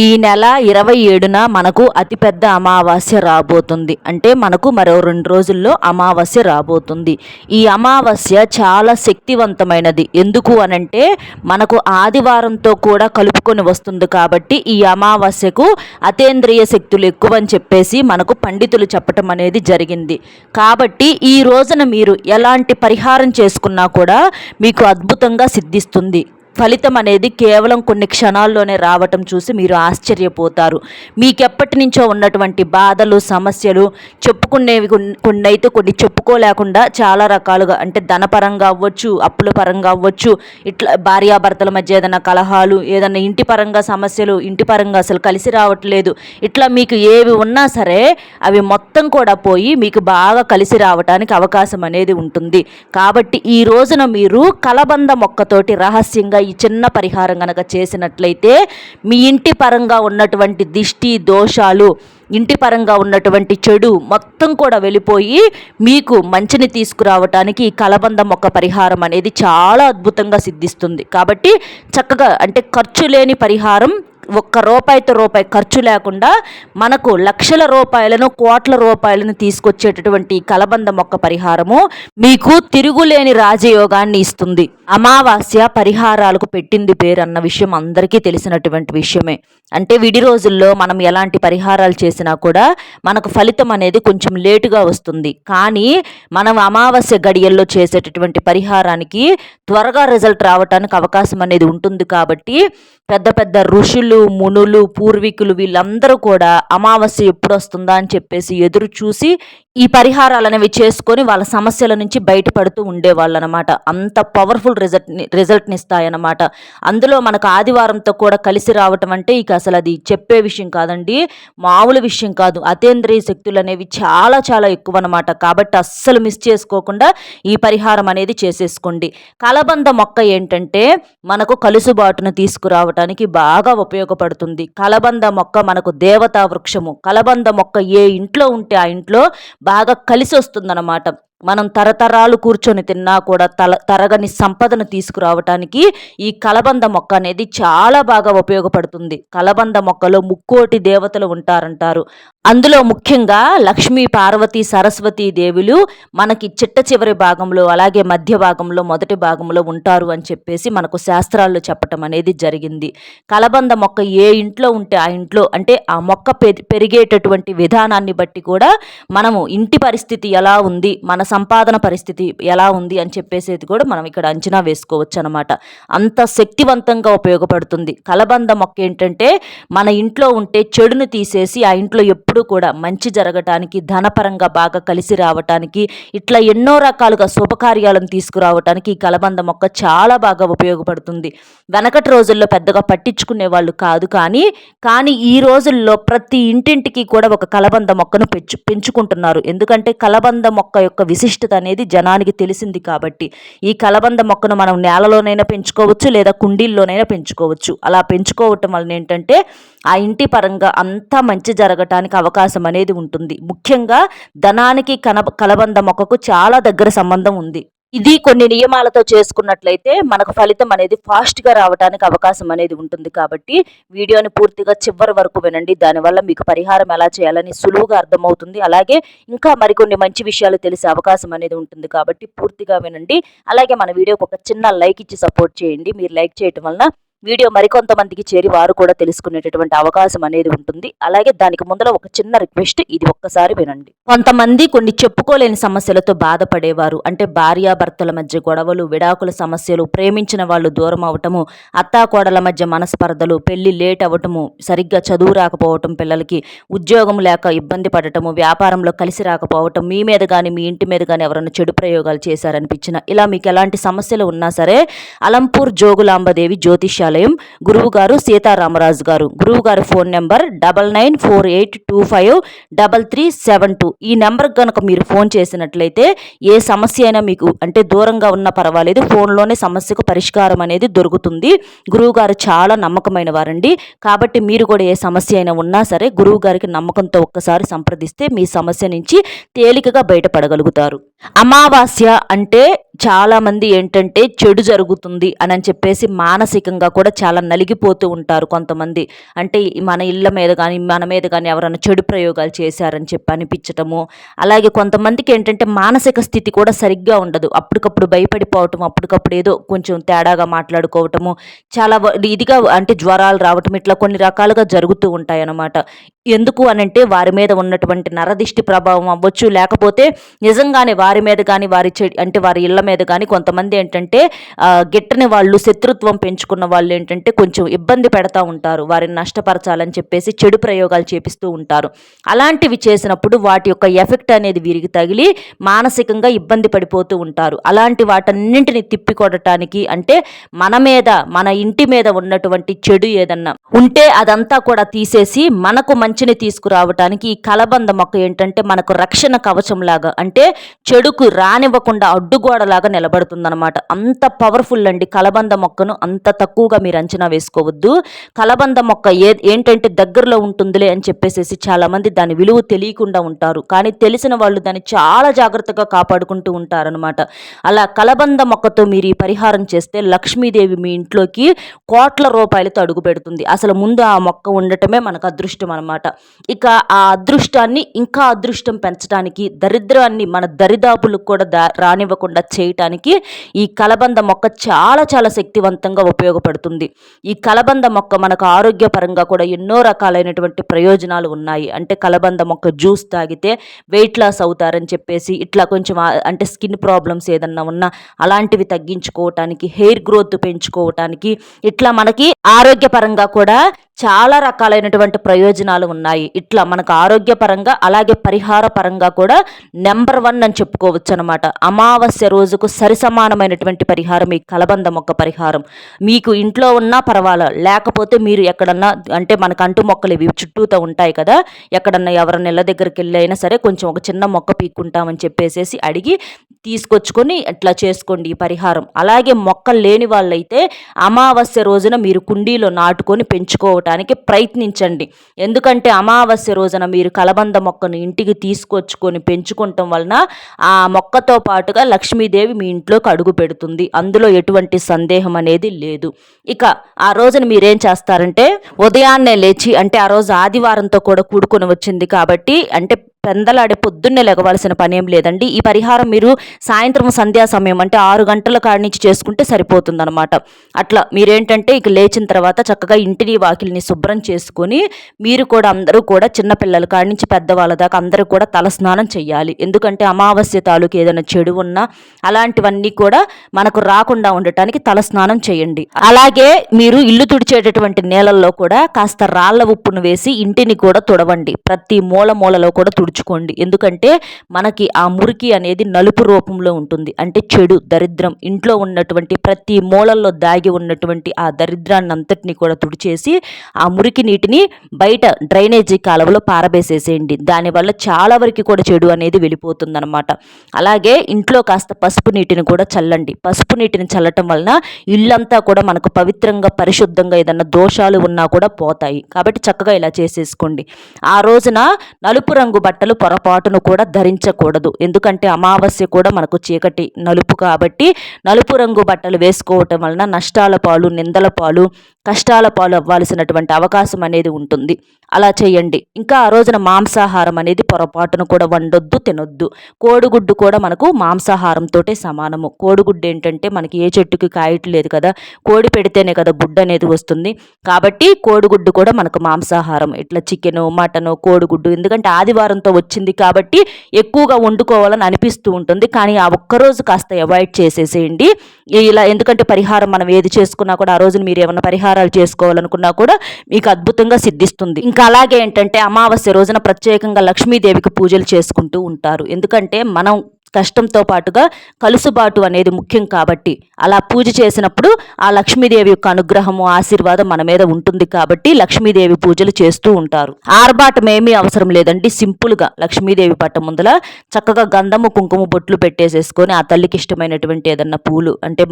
ఈ నెల ఇరవై ఏడున మనకు అతిపెద్ద అమావాస్య రాబోతుంది. అంటే మనకు మరో రెండు రోజుల్లో అమావాస్య రాబోతుంది. ఈ అమావాస్య చాలా శక్తివంతమైనది. ఎందుకు అనంటే మనకు ఆదివారంతో కూడా కలుపుకొని వస్తుంది కాబట్టి ఈ అమావాస్యకు అతేంద్రియ శక్తులు ఎక్కువ అని చెప్పేసి మనకు పండితులు చెప్పటం అనేది జరిగింది. కాబట్టి ఈ రోజున మీరు ఎలాంటి పరిహారం చేసుకున్నా కూడా మీకు అద్భుతంగా సిద్ధిస్తుంది. ఫలితం అనేది కేవలం కొన్ని క్షణాల్లోనే రావటం చూసి మీరు ఆశ్చర్యపోతారు. మీకెప్పటి నుంచో ఉన్నటువంటి బాధలు సమస్యలు చెప్పుకునేవి కొన్ని అయితే కొన్ని చెప్పుకోలేకుండా చాలా రకాలుగా అంటే ధనపరంగా అవ్వచ్చు అప్పుల పరంగా అవ్వచ్చు ఇట్లా భార్యాభర్తల మధ్య ఏదైనా కలహాలు ఏదైనా ఇంటి పరంగా సమస్యలు ఇంటి పరంగా అసలు కలిసి రావట్లేదు ఇట్లా మీకు ఏవి ఉన్నా సరే అవి మొత్తం కూడా పోయి మీకు బాగా కలిసి రావటానికి అవకాశం అనేది ఉంటుంది. కాబట్టి ఈ రోజున మీరు కలబంద మొక్కతోటి రహస్యంగా ఈ చిన్న పరిహారం కనుక చేసినట్లయితే మీ ఇంటి పరంగా ఉన్నటువంటి దిష్టి దోషాలు ఇంటి పరంగా ఉన్నటువంటి చెడు మొత్తం కూడా వెళ్ళిపోయి మీకు మంచిని తీసుకురావటానికి ఈ కలబంద మొక్క పరిహారం అనేది చాలా అద్భుతంగా సిద్ధిస్తుంది. కాబట్టి చక్కగా అంటే ఖర్చు లేని పరిహారం ఒక్క రూపాయితో రూపాయి ఖర్చు లేకుండా మనకు లక్షల రూపాయలను కోట్ల రూపాయలను తీసుకొచ్చేటటువంటి కలబంద మొక్క పరిహారము మీకు తిరుగులేని రాజయోగాన్ని ఇస్తుంది. అమావాస్య పరిహారాలకు పెట్టింది పేరు అన్న విషయం అందరికీ తెలిసినటువంటి విషయమే. అంటే విడి రోజుల్లో మనం ఎలాంటి పరిహారాలు చేసినా కూడా మనకు ఫలితం అనేది కొంచెం లేటుగా వస్తుంది. కానీ మనం అమావాస్య గడియల్లో చేసేటటువంటి పరిహారానికి త్వరగా రిజల్ట్ రావడానికి అవకాశం అనేది ఉంటుంది కాబట్టి పెద్ద పెద్ద ఋషులు మునులు పూర్వీకులు వీళ్ళందరూ కూడా అమావాస్య ఎప్పుడు వస్తుందా అని చెప్పేసి ఎదురు చూసి ఈ పరిహారాలు అనేవి చేసుకొని వాళ్ళ సమస్యల నుంచి బయటపడుతూ ఉండేవాళ్ళు అనమాట అంత పవర్ఫుల్ రిజల్ట్ని రిజల్ట్ని ఇస్తాయన్నమాట. అందులో మనకు ఆదివారంతో కూడా కలిసి రావటం అంటే ఇక అసలు అది చెప్పే విషయం కాదండి. మామూలు విషయం కాదు. అతేంద్రియ శక్తులు అనేవి చాలా చాలా ఎక్కువ అనమాట కాబట్టి అస్సలు మిస్ చేసుకోకుండా ఈ పరిహారం అనేది చేసేసుకోండి. కలబంద మొక్క ఏంటంటే మనకు కలుసుబాటును తీసుకురావటానికి బాగా ఉపయోగపడుతుంది. కలబంద మొక్క మనకు దేవతా వృక్షము. కలబంద మొక్క ఏ ఇంట్లో ఉంటే ఆ ఇంట్లో బాగా కలిసి వస్తుందన్నమాట మనం తరతరాలు కూర్చొని తిన్నా కూడా తల తరగని సంపదను తీసుకురావటానికి ఈ కలబంద మొక్క అనేది చాలా బాగా ఉపయోగపడుతుంది. కలబంద మొక్కలో ముక్కోటి దేవతలు ఉంటారంటారు. అందులో ముఖ్యంగా లక్ష్మీ పార్వతి సరస్వతి దేవులు మనకి చిట్ట చివరి భాగంలో అలాగే మధ్య భాగంలో మొదటి భాగంలో ఉంటారు అని చెప్పేసి మనకు శాస్త్రాల్లో చెప్పటం అనేది జరిగింది. కలబంద మొక్క ఏ ఇంట్లో ఉంటే ఆ ఇంట్లో అంటే ఆ మొక్క పెరిగేటటువంటి విధానాన్ని బట్టి కూడా మనము ఇంటి పరిస్థితి ఎలా ఉంది మన సంపాదన పరిస్థితి ఎలా ఉంది అని చెప్పేసేది కూడా మనం ఇక్కడ అంచనా వేసుకోవచ్చు అనమాట అంత శక్తివంతంగా ఉపయోగపడుతుంది. కలబంద మొక్క ఏంటంటే మన ఇంట్లో ఉంటే చెడును తీసేసి ఆ ఇంట్లో ఎప్పుడూ కూడా మంచి జరగటానికి ధనపరంగా బాగా కలిసి రావటానికి ఇట్లా ఎన్నో రకాలుగా శుభకార్యాలను తీసుకురావటానికి ఈ కలబంద మొక్క చాలా బాగా ఉపయోగపడుతుంది. వెనకటి రోజుల్లో పెద్దగా పట్టించుకునే వాళ్ళు కాదు కానీ కానీ ఈ రోజుల్లో ప్రతి ఇంటింటికి కూడా ఒక కలబంద మొక్కను పెంచు పెంచుకుంటున్నారు. ఎందుకంటే కలబంద మొక్క యొక్క విశిష్టత అనేది జనానికి తెలిసింది కాబట్టి ఈ కలబంద మొక్కను మనం నేలలోనైనా పెంచుకోవచ్చు లేదా కుండీల్లోనైనా పెంచుకోవచ్చు. అలా పెంచుకోవటం వలన ఏంటంటే ఆ ఇంటి పరంగా అంతా మంచి జరగటానికి అవకాశం అనేది ఉంటుంది. ముఖ్యంగా ధనానికి కనబ కలబంద మొక్కకు చాలా దగ్గర సంబంధం ఉంది. ఇది కొన్ని నియమాలతో చేసుకున్నట్లయితే మనకు ఫలితం అనేది ఫాస్ట్గా రావడానికి అవకాశం అనేది ఉంటుంది కాబట్టి వీడియోని పూర్తిగా చివరి వరకు వినండి. దానివల్ల మీకు పరిహారం ఎలా చేయాలని సులువుగా అర్థమవుతుంది. అలాగే ఇంకా మరికొన్ని మంచి విషయాలు తెలిసే అవకాశం అనేది ఉంటుంది కాబట్టి పూర్తిగా వినండి. అలాగే మన వీడియోకి ఒక చిన్న లైక్ ఇచ్చి సపోర్ట్ చేయండి. మీరు లైక్ చేయటం వలన వీడియో మరికొంతమందికి చేరి వారు కూడా తెలుసుకునేటటువంటి అవకాశం అనేది ఉంటుంది. అలాగే దానికి ముందర ఒక చిన్న రిక్వెస్ట్ ఇది ఒక్కసారి వినండి. కొంతమంది కొన్ని చెప్పుకోలేని సమస్యలతో బాధపడేవారు. అంటే భార్యాభర్తల మధ్య గొడవలు విడాకుల సమస్యలు ప్రేమించిన వాళ్ళు దూరం అవటము అత్తాకోడల మధ్య మనస్పర్ధలు పెళ్ళి లేట్ అవ్వటము సరిగ్గా చదువు రాకపోవటం పిల్లలకి ఉద్యోగం లేక ఇబ్బంది పడటము వ్యాపారంలో కలిసి రాకపోవటం మీ మీద కానీ మీ ఇంటి మీద కానీ ఎవరైనా చెడు ప్రయోగాలు చేశారనిపించిన ఇలా మీకు ఎలాంటి సమస్యలు ఉన్నా సరే అలంపూర్ జోగులాంబదేవి జ్యోతిష్య విద్యాలయం గురువుగారు సీతారామరాజు గారు. గురువుగారి phone number double nine four eight two five double three seven two. ఈ నెంబర్కి కనుక మీరు ఫోన్ చేసినట్లయితే ఏ సమస్య అయినా మీకు అంటే దూరంగా ఉన్నా పర్వాలేదు ఫోన్లోనే సమస్యకు పరిష్కారం అనేది దొరుకుతుంది. గురువుగారు చాలా నమ్మకమైన వారండి. కాబట్టి మీరు కూడా ఏ సమస్య అయినా ఉన్నా సరే గురువుగారికి నమ్మకంతో ఒక్కసారి సంప్రదిస్తే మీ సమస్య నుంచి తేలికగా బయటపడగలుగుతారు. అమావాస్య అంటే చాలామంది ఏంటంటే చెడు జరుగుతుంది అని అని చెప్పేసి మానసికంగా కూడా చాలా నలిగిపోతూ ఉంటారు కొంతమంది. అంటే మన ఇళ్ళ మీద కానీ మన మీద కానీ ఎవరైనా చెడు ప్రయోగాలు చేశారని చెప్పి అనిపించటము. అలాగే కొంతమందికి ఏంటంటే మానసిక స్థితి కూడా సరిగ్గా ఉండదు. అప్పటికప్పుడు భయపడిపోవటం అప్పటికప్పుడు ఏదో కొంచెం తేడాగా మాట్లాడుకోవటము. చాలా ఇదిగా అంటే జ్వరాలు రావటం ఇట్లా కొన్ని రకాలుగా జరుగుతూ ఉంటాయి అన్నమాట. ఎందుకు అనంటే వారి మీద ఉన్నటువంటి నరదిష్టి ప్రభావం అవ్వచ్చు లేకపోతే నిజంగానే వారి మీద కానీ వారి చె అంటే వారి ఇళ్ళ మీద కానీ కొంతమంది ఏంటంటే గిట్టని వాళ్ళు శత్రుత్వం పెంచుకున్న వాళ్ళు ఏంటంటే కొంచెం ఇబ్బంది పెడతా ఉంటారు. వారిని నష్టపరచాలని చెప్పేసి చెడు ప్రయోగాలు చేపిస్తూ ఉంటారు. అలాంటివి చేసినప్పుడు వాటి యొక్క ఎఫెక్ట్ అనేది వీరికి తగిలి మానసికంగా ఇబ్బంది పడిపోతూ ఉంటారు. అలాంటి వాటన్నింటిని తిప్పికొడటానికి అంటే మన మీద మన ఇంటి మీద ఉన్నటువంటి చెడు ఏదన్నా ఉంటే అదంతా కూడా తీసేసి మనకు మంచిని తీసుకురావటానికి ఈ కలబంద మొక్క ఏంటంటే మనకు రక్షణ కవచం లాగా అంటే చెడుకు రానివ్వకుండా అడ్డుగోడలాగా నిలబడుతుందన్నమాట. అంత పవర్ఫుల్ అండి. కలబంద మొక్కను అంత తక్కువగా మీరు అంచనా వేసుకోవద్దు. కలబంద మొక్క ఏ ఏంటంటే దగ్గరలో ఉంటుందిలే అని చెప్పేసేసి చాలామంది దాని విలువ తెలియకుండా ఉంటారు. కానీ తెలిసిన వాళ్ళు దాన్ని చాలా జాగ్రత్తగా కాపాడుకుంటూ ఉంటారనమాట అలా కలబంద మొక్కతో మీరు ఈ పరిహారం చేస్తే లక్ష్మీదేవి మీ ఇంట్లోకి కోట్ల రూపాయలతో అడుగు పెడుతుంది. అసలు ముందు ఆ మొక్క ఉండటమే మనకు అదృష్టం అనమాట ఇక ఆ అదృష్టాన్ని ఇంకా అదృష్టం పెంచడానికి దరిద్రాన్ని మన దరిదాపులకు కూడా దా రానివ్వకుండా చేయటానికి ఈ కలబంద మొక్క చాలా చాలా శక్తివంతంగా ఉపయోగపడుతుంది. ఈ కలబంద మొక్క మనకు ఆరోగ్యపరంగా కూడా ఎన్నో రకాలైనటువంటి ప్రయోజనాలు ఉన్నాయి. అంటే కలబంద మొక్క జ్యూస్ తాగితే వెయిట్ లాస్ అవుతారని చెప్పేసి ఇట్లా కొంచెం అంటే స్కిన్ ప్రాబ్లమ్స్ ఏదన్నా ఉన్నా అలాంటివి తగ్గించుకోవటానికి హెయిర్ గ్రోత్ పెంచుకోవటానికి ఇట్లా మనకి ఆరోగ్యపరంగా కూడా చాలా రకాలైనటువంటి ప్రయోజనాలు ఉన్నాయి. ఇట్లా మనకు ఆరోగ్యపరంగా అలాగే పరిహార పరంగా కూడా నెంబర్ వన్ అని చెప్పుకోవచ్చు అనమాట అమావాస్య రోజుకు సరిసమానమైనటువంటి పరిహారం ఈ కలబంద మొక్క పరిహారం. మీకు ఇంట్లో ఉన్నా పర్వాలా లేకపోతే మీరు ఎక్కడన్నా అంటే మనకు అంటు మొక్కలు ఇవి చుట్టూతో ఉంటాయి కదా ఎక్కడన్నా ఎవరన్నా ఇళ్ళ దగ్గరికి వెళ్ళి అయినా సరే కొంచెం ఒక చిన్న మొక్క పీక్కుంటామని చెప్పేసేసి అడిగి తీసుకొచ్చుకొని అట్లా చేసుకోండి ఈ పరిహారం. అలాగే మొక్కలు లేని వాళ్ళైతే అమావాస్య రోజున మీరు కుండీలో నాటుకొని పెంచుకోవటానికి ప్రయత్నించండి. ఎందుకంటే అమావాస్య రోజున మీరు కలబంద మొక్కను ఇంటికి తీసుకొచ్చుకొని పెంచుకోవటం వలన ఆ మొక్కతో పాటుగా లక్ష్మీదేవి మీ ఇంట్లోకి అడుగు పెడుతుంది. అందులో ఎటువంటి సందేహం అనేది లేదు. ఇక ఆ రోజున మీరేం చేస్తారంటే ఉదయాన్నే లేచి అంటే ఆ రోజు ఆదివారంతో కూడా కూడుకొని వచ్చింది కాబట్టి అంటే పెందలాడే పొద్దున్నే లెగవలసిన పని ఏం లేదండి. ఈ పరిహారం మీరు సాయంత్రం సంధ్యా సమయం అంటే ఆరు గంటల కాడి నుంచి చేసుకుంటే సరిపోతుందనమాట అట్లా మీరేంటంటే ఇక లేచిన తర్వాత చక్కగా ఇంటిని వాకిలిని శుభ్రం చేసుకొని మీరు కూడా అందరూ కూడా చిన్నపిల్లల కాడి నుంచి పెద్దవాళ్ళ దాకా అందరూ కూడా తలస్నానం చేయాలి ఎందుకంటే అమావాస్య తాలూకు ఏదైనా చెడు ఉన్నా అలాంటివన్నీ కూడా మనకు రాకుండా ఉండటానికి తలస్నానం చేయండి. అలాగే మీరు ఇల్లు తుడిచేటటువంటి నేలల్లో కూడా కాస్త రాళ్ళ ఉప్పును వేసి ఇంటిని కూడా తుడవండి. ప్రతి మూల మూలలో కూడా తుడుచుకోండి ఎందుకంటే మనకి ఆ మురికి అనేది నలుపు రూపంలో ఉంటుంది. అంటే చెడు దరిద్రం ఇంట్లో ఉన్నటువంటి ప్రతి మూలల్లో దాగి ఉన్నటువంటి ఆ దరిద్రాన్ని అంతటిని కూడా తుడిచేసి ఆ మురికి నీటిని బయట డ్రైనేజీ కాలువలో పారబేసేసేయండి. దానివల్ల చాలా వరకు కూడా చెడు అనేది వెళ్ళిపోతుందనమాట అలాగే ఇంట్లో కాస్త పసుపు నీటిని కూడా చల్లండి. పసుపు నీటిని చల్లటం వలన ఇల్లంతా కూడా మనకు పవిత్రంగా పరిశుద్ధంగా ఏదన్నా దోషాలు ఉన్నా కూడా పోతాయి. కాబట్టి చక్కగా ఇలా చేసేసుకోండి. ఆ రోజున నలుపు రంగు బట్ట బట్టలు పొరపాటును కూడా ధరించకూడదు. ఎందుకంటే అమావాస్య కూడా మనకు చీకటి నలుపు కాబట్టి నలుపు రంగు బట్టలు వేసుకోవటం వలన నష్టాల పాలు నిందల పాలు కష్టాల పాలు అవ్వాల్సినటువంటి అవకాశం అనేది ఉంటుంది. అలా చేయండి. ఇంకా ఆ రోజున మాంసాహారం అనేది పొరపాటును కూడా వండొద్దు తినొద్దు. కోడిగుడ్డు కూడా మనకు మాంసాహారంతో సమానము. కోడిగుడ్డు ఏంటంటే మనకి ఏ చెట్టుకి కాయట్లేదు కదా. కోడి పెడితేనే కదా గుడ్డు అనేది వస్తుంది. కాబట్టి కోడిగుడ్డు కూడా మనకు మాంసాహారం. ఇట్లా చికెను మటను కోడిగుడ్డు ఎందుకంటే ఆదివారంతో వచ్చింది కాబట్టి ఎక్కువగా వండుకోవాలని అనిపిస్తూ ఉంటుంది. కానీ ఆ ఒక్కరోజు కాస్త అవాయిడ్ చేసేసేయండి. ఇలా ఎందుకంటే పరిహారం మనం ఏది చేసుకున్నా కూడా ఆ రోజున మీరు ఏమైనా పరిహారాలు చేసుకోవాలనుకున్నా కూడా మీకు అద్భుతంగా సిద్ధిస్తుంది. ఇంకా అలాగే ఏంటంటే అమావాస్య రోజున ప్రత్యేకంగా లక్ష్మీదేవికి పూజలు చేసుకుంటూ ఉంటారు. ఎందుకంటే మనం కష్టంతో పాటుగా కలుసుబాటు అనేది ముఖ్యం కాబట్టి. అలా పూజ చేసినప్పుడు ఆ లక్ష్మీదేవి యొక్క అనుగ్రహము ఆశీర్వాదం మన మీద ఉంటుంది కాబట్టి లక్ష్మీదేవి పూజలు చేస్తూ ఉంటారు. ఆర్భాటం ఏమీ అవసరం లేదండి. సింపుల్గా లక్ష్మీదేవి పట్ట ముందల చక్కగా గంధము కుంకుమ బొట్లు పెట్టేసేసుకొని ఆ తల్లికి ఇష్టమైనటువంటి ఏదన్నా పూలు అంటే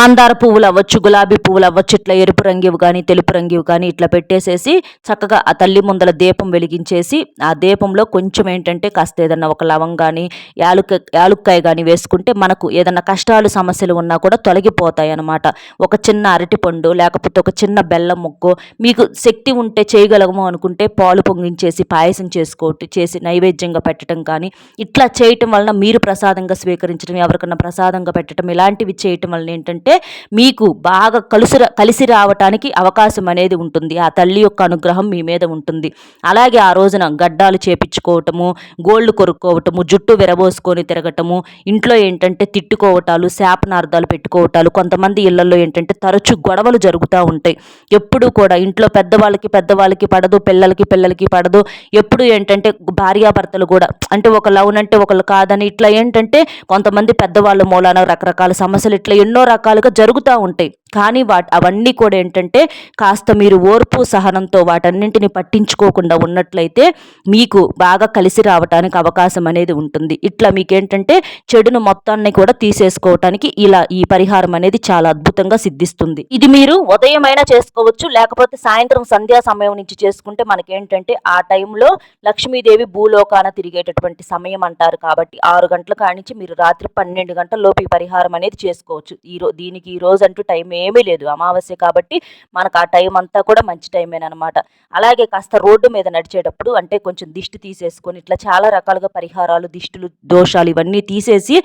మందార పువ్వులు అవ్వచ్చు గులాబీ పువ్వులు అవ్వచ్చు ఇట్లా ఎరుపు రంగివి కానీ తెలుపు రంగివి కానీ ఇట్లా పెట్టేసేసి చక్కగా ఆ తల్లి ముందల దీపం వెలిగించేసి ఆ దీపంలో కొంచెం ఏంటంటే కాస్త ఏదన్నా ఒక లవంగాని యాలుక యాలుక్కాయ కానీ వేసుకుంటే మనకు ఏదైనా కష్టాలు సమస్యలు ఉన్నా కూడా తొలగిపోతాయి అన్నమాట. ఒక చిన్న అరటిపండు లేకపోతే ఒక చిన్న బెల్లం ముక్కు మీకు శక్తి ఉంటే చేయగలము అనుకుంటే పాలు పొంగించేసి పాయసం చేసుకోవటం చేసి నైవేద్యంగా పెట్టడం కానీ ఇట్లా చేయటం వలన మీరు ప్రసాదంగా స్వీకరించడం ఎవరికన్నా ప్రసాదంగా పెట్టడం ఇలాంటివి చేయటం వలన ఏంటంటే మీకు బాగా కలుసు కలిసి రావటానికి అవకాశం అనేది ఉంటుంది. ఆ తల్లి యొక్క అనుగ్రహం మీ మీద ఉంటుంది. అలాగే ఆ రోజున గడ్డాలు చేపించుకోవటము గోల్డ్ కొరుక్కోవటము జుట్టు విరబోసుకొని తిరగటము ఇంట్లో ఏంటంటే తిట్టుకోవటాలు శాపనార్థాలు పెట్టుకోవటాలు కొంతమంది ఇళ్ళలో ఏంటంటే తరచు గొడవలు జరుగుతూ ఉంటాయి. ఎప్పుడు కూడా ఇంట్లో పెద్దవాళ్ళకి పెద్దవాళ్ళకి పడదు పిల్లలకి పిల్లలకి పడదు. ఎప్పుడు ఏంటంటే భార్యాభర్తలు కూడా అంటే ఒక లవ్ అంటే ఒకళ్ళు కాదని ఇట్లా ఏంటంటే కొంతమంది పెద్దవాళ్ళ మూలాన రకరకాల సమస్యలు ఇట్లా ఎన్నో రకాలుగా జరుగుతూ ఉంటాయి. కానీ వాటి అవన్నీ కూడా ఏంటంటే కాస్త మీరు ఓర్పు సహనంతో వాటన్నింటిని పట్టించుకోకుండా ఉన్నట్లయితే మీకు బాగా కలిసి రావటానికి అవకాశం అనేది ఉంటుంది. ఇట్లా మీకేంటంటే చెడును మొత్తాన్ని కూడా తీసేసుకోవటానికి ఇలా ఈ పరిహారం అనేది చాలా అద్భుతంగా సిద్ధిస్తుంది. ఇది మీరు ఉదయమైనా చేసుకోవచ్చు లేకపోతే సాయంత్రం సంధ్యా సమయం నుంచి చేసుకుంటే మనకేంటంటే ఆ టైంలో లక్ష్మీదేవి భూలోకాన తిరిగేటటువంటి సమయం అంటారు కాబట్టి ఆరు గంటల కానించి మీరు రాత్రి పన్నెండు గంటల లోపు ఈ పరిహారం అనేది చేసుకోవచ్చు. ఈ రో దీనికి ఈ రోజు అంటూ టైం ఏమీ లేదు అమావాస్య కాబట్టి మనకు ఆ టైం అంతా కూడా మంచి టైమేనమాట అలాగే కాస్త రోడ్డు మీద నడిచేటప్పుడు అంటే కొంచెం దిష్టి తీసేసుకొని ఇట్లా చాలా రకాలుగా పరిహారాలు దిష్టులు దోషాలు ఇవన్నీ తీసేసి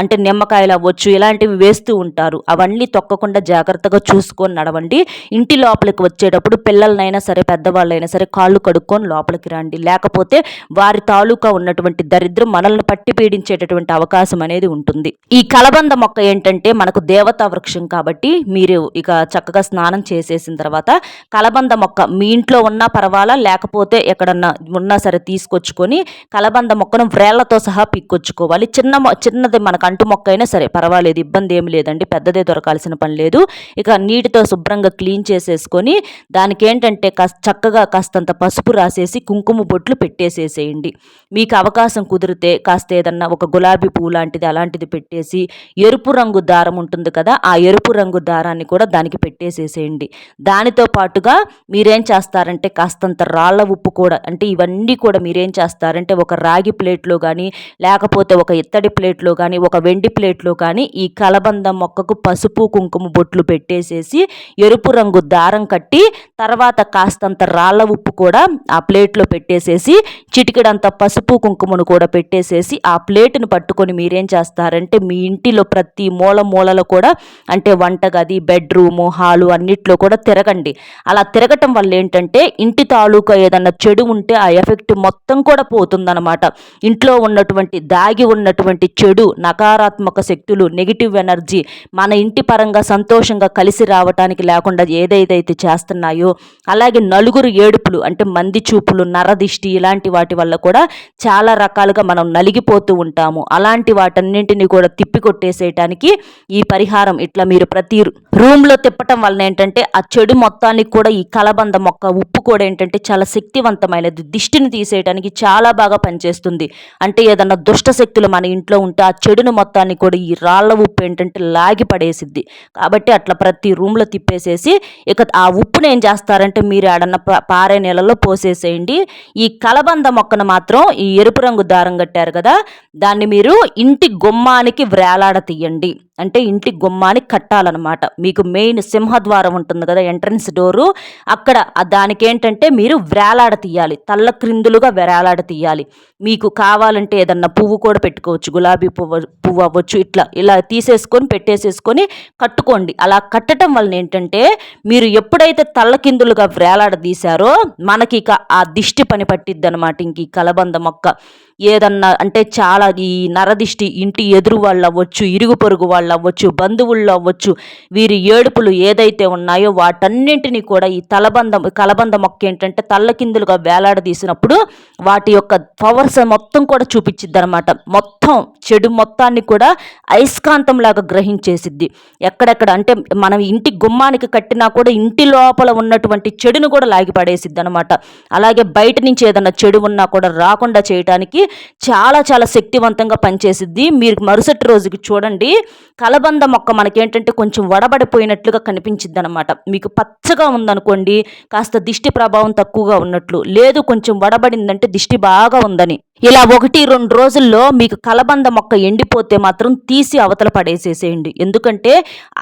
అంటే నిమ్మకాయలు అవ్వచ్చు ఇలాంటివి వేస్తూ ఉంటారు. అవన్నీ తొక్కకుండా జాగ్రత్తగా చూసుకొని నడవండి. ఇంటి లోపలికి వచ్చేటప్పుడు పిల్లలనైనా సరే పెద్దవాళ్ళైనా సరే కాళ్ళు కడుక్కొని లోపలికి రండి. లేకపోతే వారి తాలూకా ఉన్నటువంటి దరిద్రం మనల్ని పట్టి పీడించేటటువంటి అవకాశం అనేది ఉంటుంది. ఈ కలబంద మొక్క ఏంటంటే మనకు దేవతా వృక్షం కాబట్టి మీరు ఇక చక్కగా స్నానం చేసేసిన తర్వాత కలబంద మొక్క మీ ఇంట్లో ఉన్నా పర్వాలా లేకపోతే ఎక్కడన్నా ఉన్నా సరే తీసుకొచ్చుకొని కలబంద మొక్కను వ్రేళ్ళతో సహా పిక్కొచ్చుకోవాలి. చిన్న చిన్నది మనకు అంటు మొక్క అయినా సరే పర్వాలేదు ఇబ్బంది ఏమి లేదండి పెద్దదే దొరకాల్సిన పని లేదు. ఇక నీటితో శుభ్రంగా క్లీన్ చేసేసుకొని దానికి ఏంటంటే కాస్త చక్కగా కాస్తంత పసుపు రాసేసి కుంకుమ బొట్లు పెట్టేసేసేయండి. మీకు అవకాశం కుదిరితే కాస్త ఏదన్నా ఒక గులాబీ పువ్వు లాంటిది అలాంటిది పెట్టేసి ఎరుపు రంగు దారం ఉంటుంది కదా ఆ ఎరుపు రంగు దారాన్ని కూడా దానికి పెట్టేసేసేయండి. దానితో పాటుగా మీరేం చేస్తారంటే కాస్తంత రాళ్ళ ఉప్పు కూడా అంటే ఇవన్నీ కూడా మీరేం చేస్తారంటే ఒక రాగి ప్లేట్లో కానీ లేకపోతే ఒక ఇత్తడి ప్లేట్లో కానీ ఒక వెండి ప్లేట్లో కానీ ఈ కలబంద మొక్కకు పసుపు కుంకుమ బొట్లు పెట్టేసేసి ఎరుపు రంగు దారం కట్టి తర్వాత కాస్తంత రాళ్ళ ఉప్పు కూడా ఆ ప్లేట్లో పెట్టేసేసి చిటికెడంత పసుపు కుంకుమను కూడా పెట్టేసేసి ఆ ప్లేట్ను పట్టుకొని మీరేం చేస్తారంటే మీ ఇంటిలో ప్రతి మూల మూలలో కూడా అంటే వంటగది బెడ్రూము హాలు అన్నిట్లో కూడా తిరగండి. అలా తిరగటం వల్ల ఏంటంటే ఇంటి తాలూకా ఏదన్నా చెడు ఉంటే ఆ ఎఫెక్ట్ మొత్తం కూడా పోతుందన్నమాట. ఇంట్లో ఉన్నటువంటి దాగి ఉన్నటువంటి చెడు నకారాత్మక శక్తులు నెగిటివ్ ఎనర్జీ మన ఇంటి పరంగా సంతోషంగా కలిసి రావటానికి లేకుండా ఏదైతే చేస్తున్నాయో అలాగే నలుగురు ఏడుపులు అంటే మంది చూపులు నరదిష్టి ఇలాంటి వాటి వల్ల కూడా చాలా రకాలుగా మనం నలిగిపోతూ ఉంటాము. అలాంటి వాటన్నింటినీ కూడా తిప్పికొట్టేసేయటానికి ఈ పరిహారం ఇట్లా మీరు ప్రతి రూమ్లో తిప్పటం వలన ఏంటంటే ఆ చెడు మొత్తానికి కూడా ఈ కలబంద మొక్క ఉప్పు కూడా ఏంటంటే చాలా శక్తివంతమైనది. దిష్టిని తీసేయడానికి చాలా బాగా పనిచేస్తుంది. అంటే ఏదన్నా దుష్ట శక్తులు మన ఇంట్లో ఉంటే ఆ చెడును మొత్తాన్ని కూడా ఈ రాళ్ళ ఉప్పు ఏంటంటే లాగి పడేసిద్ది. కాబట్టి అట్లా ప్రతి రూమ్లో తిప్పేసేసి ఇక ఆ ఉప్పును ఏం చేస్తారంటే మీరు ఆడన్న పా- పారే నీళ్ళలో పోసేసేయండి. ఈ కలబంద మొక్కను మాత్రం ఈ ఎరుపు రంగు దారం కట్టారు కదా దాన్ని మీరు ఇంటి గుమ్మానికి వ్రేలాడ తీయండి అంటే ఇంటి గుమ్మానికి కట్టాలన్నమాట. మీ మీకు మెయిన్ సింహద్వారం ఉంటుంది కదా ఎంట్రన్స్ డోరు అక్కడ దానికి ఏంటంటే మీరు వ్రేలాడ తీయాలి తల్ల క్రిందులుగా వేలాడ తీయాలి. మీకు కావాలంటే ఏదన్నా పువ్వు కూడా పెట్టుకోవచ్చు గులాబీ పువ్వు పువ్వు అవ్వచ్చు ఇట్లా ఇలా తీసేసుకొని పెట్టేసేసుకొని కట్టుకోండి. అలా కట్టడం వలన ఏంటంటే మీరు ఎప్పుడైతే తల్ల కిందులుగా వ్రేలాడ తీశారో మనకి ఇక ఆ దిష్టి పని పట్టిద్ది అనమాట ఇంక ఈ కలబంద మొక్క. ఏదన్నా అంటే చాలా ఈ నరదిష్టి ఇంటి ఎదురు వాళ్ళు అవ్వచ్చు ఇరుగు పొరుగు వాళ్ళు అవ్వచ్చు బంధువుల్లో అవ్వచ్చు వీరి ఏడుపులు ఏదైతే ఉన్నాయో వాటన్నింటినీ కూడా ఈ తలబంద కలబంద మొక్క ఏంటంటే తల్లకిందులుగా వేలాడదీసినప్పుడు వాటి యొక్క పవర్స్ మొత్తం కూడా చూపించిద్ది అనమాట మొత్తం చెడు మొత్తాన్ని కూడా అయస్కాంతంలాగా గ్రహించేసిద్ది. ఎక్కడెక్కడ అంటే మనం ఇంటి గుమ్మానికి కట్టినా కూడా ఇంటి లోపల ఉన్నటువంటి చెడును కూడా లాగి పడేసిద్ది అనమాట అలాగే బయట నుంచి ఏదైనా చెడు ఉన్నా కూడా రాకుండా చేయటానికి చాలా చాలా శక్తివంతంగా పనిచేసిద్ది. మీరు మరుసటి రోజుకి చూడండి కలబంద మొక్క మనకేంటంటే కొంచెం వడబడిపోయినట్లుగా కనిపించిద్ది అనమాట మీకు పచ్చగా ఉందనుకోండి కాస్త దిష్టి ప్రభావం తక్కువగా ఉన్నట్లు. లేదు కొంచెం వడబడిందంటే దిష్టి బాగా ఉందని. ఇలా ఒకటి రెండు రోజుల్లో మీకు కలబంద మొక్క ఎండిపోతే మాత్రం తీసి అవతల పడేసేసేయండి. ఎందుకంటే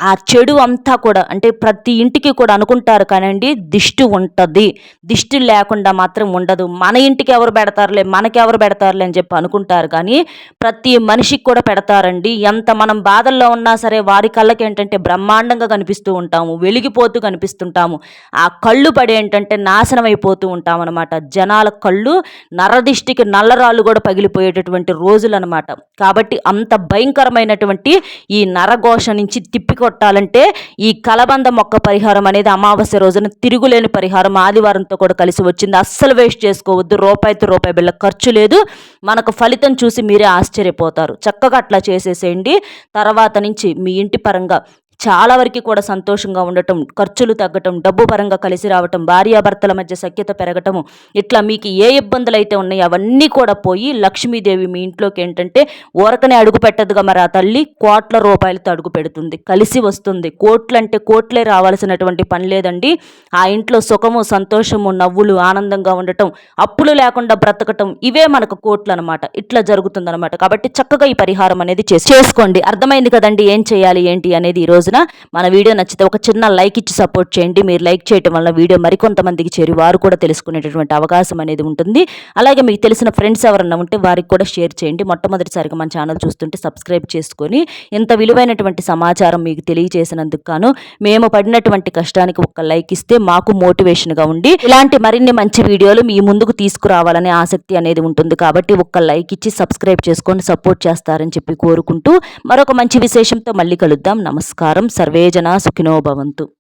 ఆ చెడు అంతా కూడా అంటే ప్రతి ఇంటికి కూడా అనుకుంటారు కానండి దిష్టి ఉంటుంది. దిష్టి లేకుండా మాత్రం ఉండదు. మన ఇంటికి ఎవరు పెడతారులే మనకి ఎవరు పెడతారులే అని చెప్పి అనుకుంటారు. కానీ ప్రతి మనిషికి కూడా పెడతారండి. ఎంత మనం బాధల్లో ఉన్నా సరే వారి కళ్ళకి ఏంటంటే బ్రహ్మాండంగా కనిపిస్తూ ఉంటాము. వెలిగిపోతూ కనిపిస్తుంటాము. ఆ కళ్ళు పడి ఏంటంటే నాశనం అయిపోతూ ఉంటాం అనమాట జనాల కళ్ళు నరదిష్టికి నల్లరాళ్ళు కూడా పగిలిపోయేటటువంటి రోజులు అనమాట కాబట్టి అంత భయంకరమైనటువంటి ఈ నరఘోష నుంచి తిప్పి కొట్టాలంటే ఈ కలబంద మొక్క పరిహారం అనేది అమావాస్య రోజున తిరుగులేని పరిహారం ఆదివారంతో కూడా కలిసి వచ్చింది. అస్సలు వేస్ట్ చేసుకోవద్దు. రూపాయితో రూపాయి బిళ్ళ ఖర్చు లేదు. మనకు ఫలితం చూసి మీరే ఆశ్చర్యపోతారు. చక్కగా అట్లా చేసేసేయండి. తర్వాత నుంచి మీ ఇంటి పరంగా చాలా వరకు కూడా సంతోషంగా ఉండటం ఖర్చులు తగ్గటం డబ్బు పరంగా కలిసి రావటం భార్యాభర్తల మధ్య సఖ్యత పెరగటము ఇట్లా మీకు ఏ ఇబ్బందులు అయితే ఉన్నాయో అవన్నీ కూడా పోయి లక్ష్మీదేవి మీ ఇంట్లోకి ఏంటంటే ఊరకనే అడుగు పెట్టదుగా మరి ఆ తల్లి కోట్ల రూపాయలతో అడుగు పెడుతుంది కలిసి వస్తుంది. కోట్లు అంటే కోట్లే రావాల్సినటువంటి పని లేదండి. ఆ ఇంట్లో సుఖము సంతోషము నవ్వులు ఆనందంగా ఉండటం అప్పులు లేకుండా బ్రతకటం ఇవే మనకు కోట్లు అనమాట ఇట్లా జరుగుతుందన్నమాట కాబట్టి చక్కగా ఈ పరిహారం అనేది చేసుకోండి. అర్థమైంది కదండి ఏం చేయాలి ఏంటి అనేది ఈరోజు రోజున మన వీడియో నచ్చితే ఒక చిన్న లైక్ ఇచ్చి సపోర్ట్ చేయండి. మీరు లైక్ చేయడం వల్ల వీడియో మరికొంతమందికి చేరి వారు కూడా తెలుసుకునేటటువంటి అవకాశం అనేది ఉంటుంది. అలాగే మీకు తెలిసిన ఫ్రెండ్స్ ఎవరన్నా ఉంటే వారికి కూడా షేర్ చేయండి. మొట్టమొదటిసారిగా మన ఛానల్ చూస్తుంటే సబ్స్క్రైబ్ చేసుకొని ఇంత విలువైనటువంటి సమాచారం మీకు తెలియజేసినందుకు గాను మేము పడినటువంటి కష్టానికి ఒక లైక్ ఇస్తే మాకు మోటివేషన్గా ఉండి ఇలాంటి మరిన్ని మంచి వీడియోలు మీ ముందుకు తీసుకురావాలనే ఆసక్తి అనేది ఉంటుంది. కాబట్టి ఒక్క లైక్ ఇచ్చి సబ్స్క్రైబ్ చేసుకొని సపోర్ట్ చేస్తారని చెప్పి కోరుకుంటూ మరొక మంచి విశేషంతో మళ్ళీ కలుద్దాం. నమస్కారం. సర్వేజన సుఖినో భవంతు.